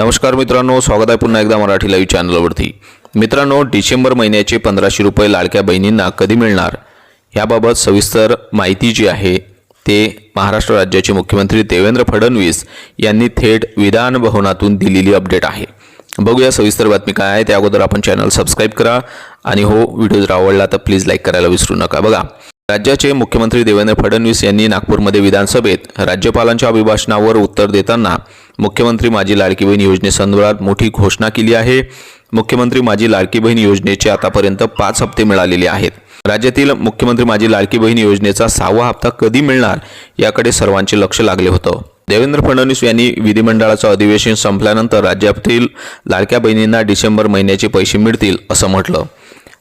नमस्कार मित्रांनो स्वागत आहे पुन्हा एकदा मराठी लाईव्ह चॅनलवरती मित्रांनो डिसेंबर महिन्याचे पंधराशे रुपये लाडक्या बहिणींना कधी मिळणार? याबाबत सविस्तर माहिती जी आहे ते महाराष्ट्र राज्याचे मुख्यमंत्री देवेंद्र फडणवीस यांनी थेट विधान भवनातून दिलेली अपडेट आहे. बघूया सविस्तर बातमी काय आहे त्या अगोदर आपण चॅनल सबस्क्राईब करा. आणि हो व्हिडिओ जर आवडला तर प्लीज लाईक करायला विसरू नका. बघा राज्याचे मुख्यमंत्री देवेंद्र फडणवीस यांनी नागपूरमध्ये विधानसभेत राज्यपालांच्या अभिभाषणावर उत्तर देताना मुख्यमंत्री माझी लाडकी बहीण योजनेसंदर्भात मोठी घोषणा केली आहे. मुख्यमंत्री माझी लाडकी बहीण योजनेचे आतापर्यंत पाच हप्ते मिळालेले आहेत. राज्यातील मुख्यमंत्री माझी लाडकी बहीण योजनेचा सहावा हप्ता कधी मिळणार याकडे सर्वांचे लक्ष लागले होतं. देवेंद्र फडणवीस यांनी विधिमंडळाचं अधिवेशन संपल्यानंतर राज्यातील लाडक्या बहिणींना डिसेंबर महिन्याचे पैसे मिळतील असं म्हटलं.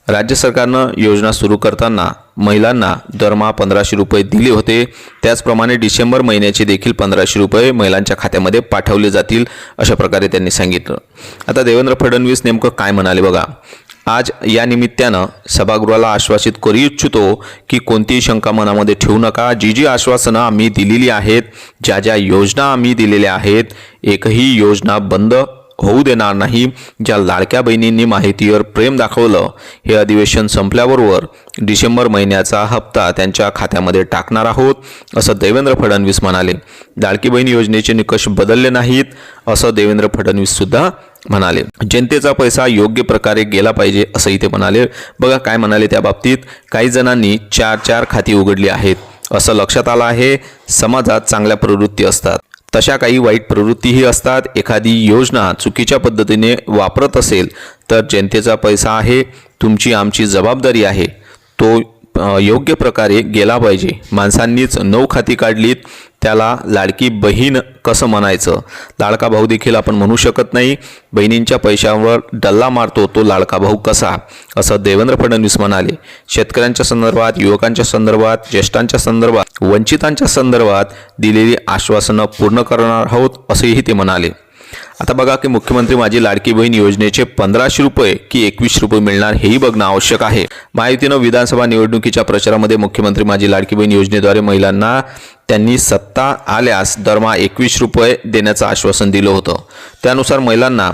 राज्य सरकारनं योजना सुरू करताना महिलांना दरमहा पंधराशे रुपये दिले होते. त्याचप्रमाणे डिसेंबर महिन्याचे देखील पंधराशे रुपये महिलांच्या खात्यामध्ये पाठवले जातील अशा प्रकारे त्यांनी सांगितलं. आता देवेंद्र फडणवीस नेमकं काय म्हणाले बघा. आज या निमित्तानं सभागृहाला आश्वासित करू इच्छितो की कोणतीही शंका मनामध्ये ठेवू नका. जी जी आश्वासनं आम्ही दिलेली आहेत ज्या ज्या योजना आम्ही दिलेल्या आहेत एकही योजना बंद होऊ देणार नाही ज्या लाडक्या बहिणींनी माहितीवर प्रेम दाखवलं हे अधिवेशन संपल्याबरोबर डिसेंबर महिन्याचा हप्ता त्यांच्या खात्यामध्ये टाकणार आहोत असं देवेंद्र फडणवीस म्हणाले. लाडकी बहीण योजनेचे निकष बदलले नाहीत असं देवेंद्र फडणवीस सुद्धा म्हणाले. जनतेचा पैसा योग्य प्रकारे गेला पाहिजे असंही ते म्हणाले. बघा काय म्हणाले त्या बाबतीत काही जणांनी चार चार खाती उघडली आहेत असं लक्षात आलं आहे. समाजात चांगल्या प्रवृत्ती असतात. तशा काही वाईट प्रवृत्तीही असतात. एखादी योजना चुकीच्या पद्धतीने वापरत असेल तर जनतेचा पैसा आहे तुमची आमची जबाबदारी आहे. तो योग्य प्रकारे गेला पाहिजे. माणसांनीच नऊ खाती काढलीत त्याला लाडकी बहीण कसं म्हणायचं? लाडका भाऊ देखील आपण म्हणू शकत नाही. बहिणींच्या पैशावर डल्ला मारतो तो लाडका भाऊ कसा? असं देवेंद्र फडणवीस म्हणाले. शेतकऱ्यांच्या संदर्भात युवकांच्या संदर्भात ज्येष्ठांच्या संदर्भात वंचितांच्या संदर्भात दिलेली आश्वासनं पूर्ण करणार आहोत असेही ते म्हणाले. आता बघा की मुख्यमंत्री माझी लाडकी बहीण योजनेचे पंधराशे रुपये की एकवीस रुपये मिळणार हेही बघणं आवश्यक आहे. माहितीनं विधानसभा निवडणुकीच्या प्रचारामध्ये मुख्यमंत्री माझी लाडकी बहीण योजनेद्वारे महिलांना त्यांनी सत्ता आल्यास दरमहा एकवीस रुपये देण्याचं आश्वासन दिलं होतं. त्यानुसार महिलांना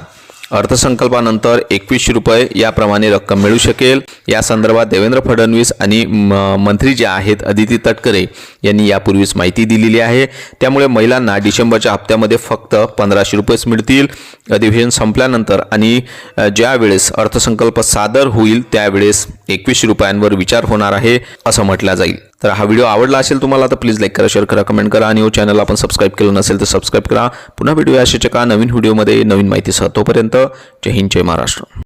अर्थसंकल्पानंतर एकवीसशे रुपये याप्रमाणे रक्कम मिळू शकेल. या संदर्भात देवेंद्र फडणवीस आणि म- मंत्री जे आहेत अदिती तटकरे यांनी यापूर्वीच माहिती दिलेली आहे. त्यामुळे महिलांना डिसेंबरच्या हप्त्यामध्ये फक्त पंधराशे रुपयेच मिळतील. अधिवेशन संपल्यानंतर आणि ज्यावेळेस अर्थसंकल्प सादर होईल त्यावेळेस एकवीसशे रुपयांवर विचार होणार आहे असं म्हटलं जाईल. तर हा व्हिडिओ आवडला असेल तुम्हाला तर प्लीज लाईक करा शेअर करा कमेंट करा आणि हो चॅनल आपण सबस्क्राईब केलं नसेल तर सबस्क्राईब करा. पुन्हा व्हिडिओ अशाच एका नवीन व्हिडिओमध्ये नवीन माहितीसह. तोपर्यंत जय हिंद जय महाराष्ट्र.